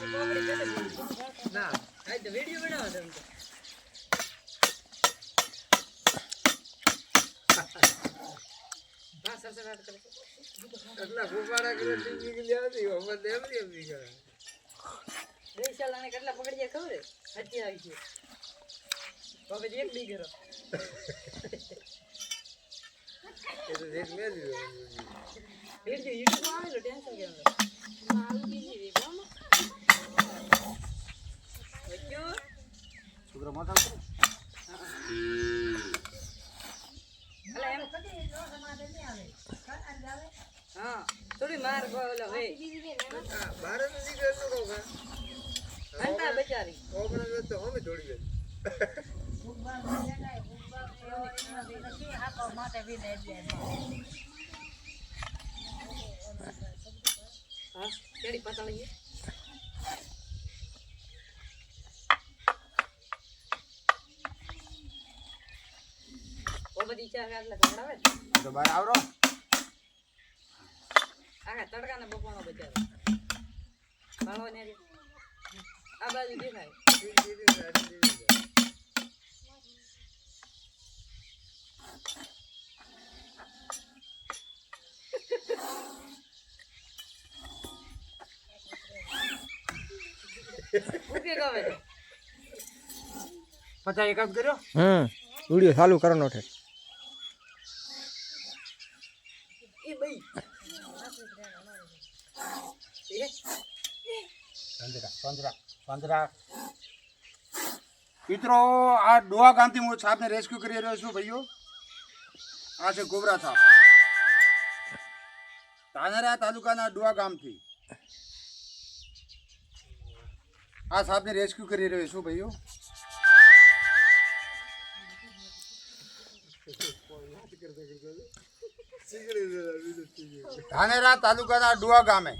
ના વીડિયો બનાવો તમે એટલા ફૂફાડા કરે ટીવી કે લેવાતી તો એમ ને એમ કરે બે શાલાને કેટલા પકડી જાય ખબર હજી આવી છે બાબે એક બી કરો એ તો દેખ મેં દીધો વીડિયો યુટ્યુબમાં આવેલો ટેન્શન કેમ હા થોડી માર ગોલો હે ભારતની ગેરનો કો ઘંટા બચારી તો હોમે જોડી દે હા કેડી પતળી બધી ચા આટલા ખવડાવે તો બહાર આવરો. આખા તડકાને બપોરનો બચારો ભાળો ને. આ બાજુ દેખાય. પચાસ એકાદ કર્યો? હમ વીડિયો ચાલુ કરવાનો છે. ભાઈ મિત્રો આ ડોહા ગાંધી હું સાહેબને રેસ્ક્યુ કરી રહ્યો છું ભાઈઓ. આ છે ગોબરા સાહેબ તાનારા તાલુકાના ડોહા ગામથી. આ સાહેબને રેસ્ક્યુ કરી રહ્યો છું ભાઈઓ. ધાનેરા તાલુકાના ડુઆ ગામે.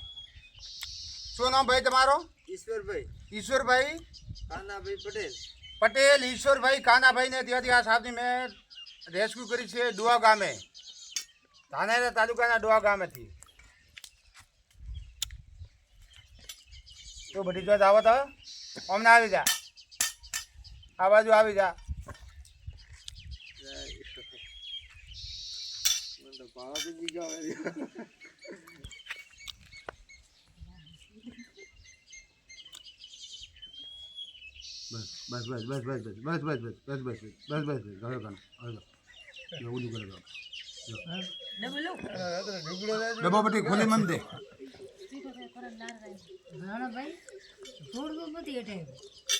શું નામ ભાઈ તમારો? ઈશ્વરભાઈ. ઈશ્વરભાઈ? કાનાભાઈ પટેલ. પટેલ ઈશ્વરભાઈ કાનાભાઈને ત્યાંથી આ સાપની મેં રેસ્ક્યુ કરી છે ડુઆ ગામે. ધાનેરા તાલુકાના ડુઆ ગામેથી. તો બધી જ આવો તો. અમને આવી જા. આ બાજુ આવી જા મને તો ભાવ તો બીજા આવે બસ બસ બસ બસ બસ બસ બસ બસ બસ બસ બસ બસ બસ બસ હવે કાનો હવે ઓલું કરે ડબ્બો બધી ખોલી મન દે ભાઈ થોડું નથી એટલે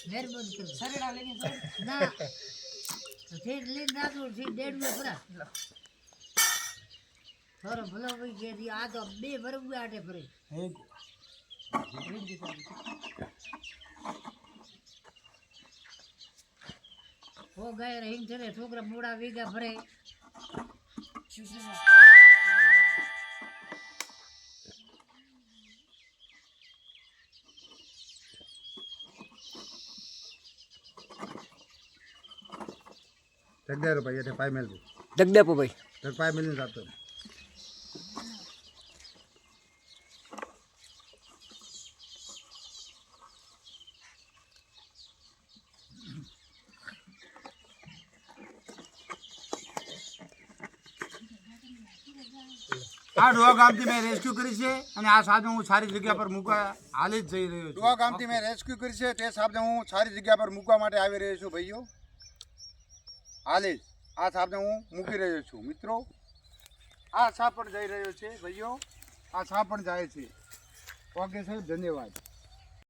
મહેરબાની કરો સરડા લઈને. ના ઠેઠ લઈને નાખો ઠેઠ દેડ બે ફરા થોડો ભલો ભાઈ કે દી આ તો બે બરોબર આટે ફરે હો ગાય રહીને છે ને છોકરા મોડા વીગા ફરે જગદાર ભાઈ એટલે પાય મેલ દે જગદેપો ભાઈ પાય મેલીને આપતો આ ડોહા ગામથી મેં રેસ્ક્યુ કરી છે અને આ સાહેબ હું સારી જગ્યા પર મૂકવા હાલ જ જઈ રહ્યો છું. ડોહા ગામથી મેં રેસ્ક્યુ કરી છે, તે સાપને હું સારી જગ્યા પર મૂકવા માટે આવી રહ્યો છું, ભાઈઓ. હાલે જ. આ સાહેબને હું મૂકી રહ્યો છું, મિત્રો. આ સાહેબ પણ જઈ રહ્યો છે, ભાઈઓ. આ સાહેબ પણ જાય છે. ઓકે સાહેબ, ધન્યવાદ.